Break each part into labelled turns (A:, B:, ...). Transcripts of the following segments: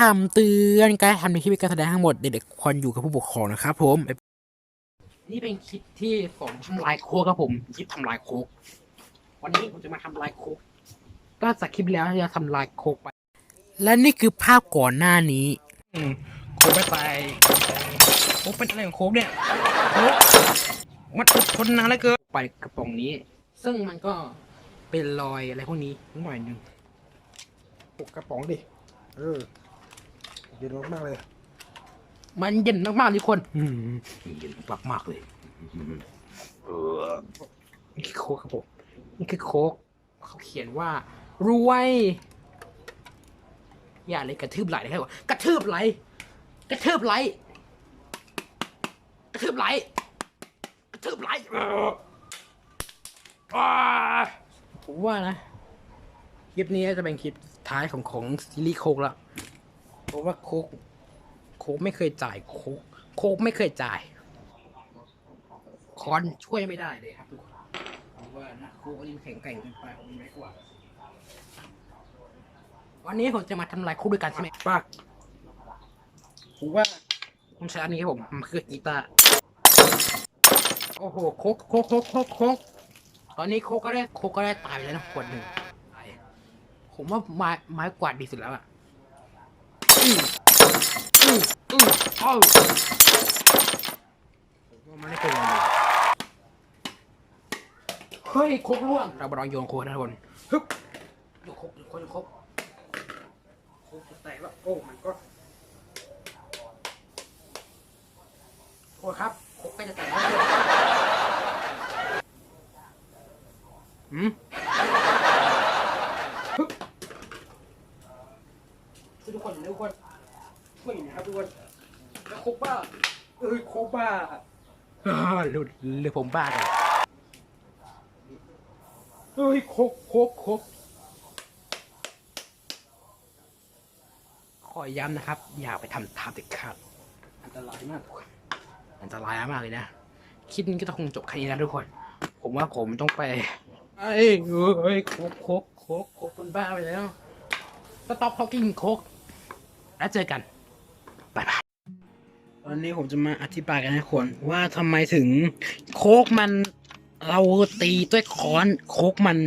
A: คำเตือนการทำในคลิปการแสดงทั้งหมดเด็กๆควรอยู่กับผู้ปกครองนะครับผม นี่เป็นคลิปที่ผมทำลายโคกครับผมคลิปทำลายโคกวันนี้ผมจะมาทำลายโคกก็จากคลิปแล้วจะทำลายโคกไป และนี่คือภาพก่อนหน้านี้อืมโคกไม่ตายโคกเป็นอะไรของโคกเนี่ยโคกมันอดทนนานเหลือเกินไปกระป๋องนี้ ซึ่งมันก็เป็นรอยอะไรพวกนี้นิดหน่อยหนึง
B: ปลุกกระป๋องดิ เออ เย็นมากๆเลย
A: มันเย็นมากๆทุกคนเย็นมากมากๆเลยเออนี่คือโค้กครับผมนี่คือโค้กเขาเขียนว่ารวยอย่าเลยกระทืบไหลเลยครับกระทืบไหลกระทืบไหลกระทืบไหลกระทืบไหลเอออ่าผมว่านะคลิปนี้จะเป็นคลิปท้ายของของซีรีส์โค้กแล้ว เพราะว่าโค้กโค้กไม่เคยจ่ายโค้กโค้กไม่เคยจ่าย คอนช่วยไม่ได้เลยครับทุกคนผมว่านะโค้กอันนี้แข็งแกร่งเกินไปผมไม่กว่า วันนี้ผมจะมาทำลายโค้กด้วยกันใช่ไหมป้าผมว่าผมใช้อันนี้ผมมันคือกีตาร์โอ้โหโค้กโค้กโค้กโค้กโคกตอนนี้โค้กก็ได้โค้กก็ได้ตายไปแล้วนะขวดหนึ่งผมว่าไม้ไม้กวาดดีสุดแล้วอะอืม อืออือเอ้าผ มันไม่เป็นเฮ้ยโคกร่วง เราบลองโยนโคกนะทุกคนฮึบโยนโคกโยนโคกโยนโคกโคกจะแตกแล้วโอ้มันก็โอ้ครับโคกกล้จะแตกแล้วหืมฮึทุกคนทุกคน ช่นะครับทุกคนแล้วโคบ้าเอ้ยโคบ้าอ่าหรือหรือผมบ้าเลยเฮ้ยโคกโคกโคกขอย้ำนะครับ อย่าไปทำตามเด็ดขาดอันตรายมากทุกคนอันตรายมากเลยนะคลิปนี้ก็คงจบแค่นี้นะทุกคน ผมว่าผมต้องไปไอ้เอ้ยโคกโคกโคกโคกคนบ้าไปแล้วสต็อปทอ l กิ้งโคกแล้วเจอกัน บายบายวันนี้ผมจะมาอธิบายกันให้คนว่าทำไมถึงโคกมันเราตีด้วยค้อนโคกมัน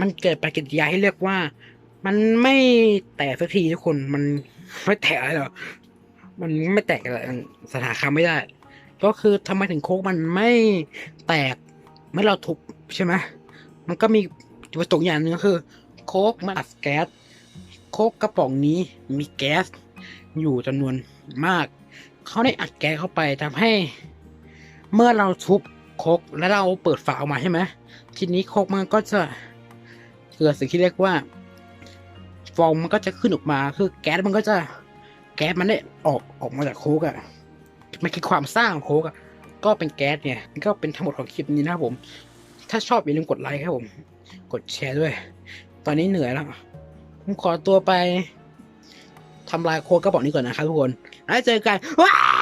A: มันเกิดปฏิกิริยาที่เรียกว่า มันไม่แตกสักทีทุกคนมันไม่แตกอะไรหรอกมันไม่แตกอะไรสถานคำไม่ได้ ก็คือทำไมถึงโคกมันไม่แตกเมื่อเราทุบใช่ไหมมันก็มีจุดประสงค์อย่างหนึงก็คือ โคกมันอัดแก๊สโคกกระป๋องนี้มีแก๊ส อยู่จำนวนมาก เขาได้อัดแก๊สเข้าไปทำให้ เมื่อเราทุบโคกแล้วเราเปิดฝาออกมาใช่ไหมทีนี้โคกมันก็จะเกิดสิ่งที่เรียกว่า ฟองมันก็จะขึ้นออกมา คือแก๊สมันก็จะแก๊สมันได้ออกออกมาจากโคกอะ่ะมันคือความสร้างของโคกอะ่ะก็เป็นแก๊สเนี่ยก็เป็นทั้งหมดของคลิปนี้นะครับผม ถ้าชอบอย่าลืมกดไลค์ครับผม กดแชร์ด้วย ตอนนี้เหนื่อยแล้วผมขอตัวไป ทำลายโค้ดกระบอกนี้ก่อนนะครับทุกคน แล้วเจอกันว้า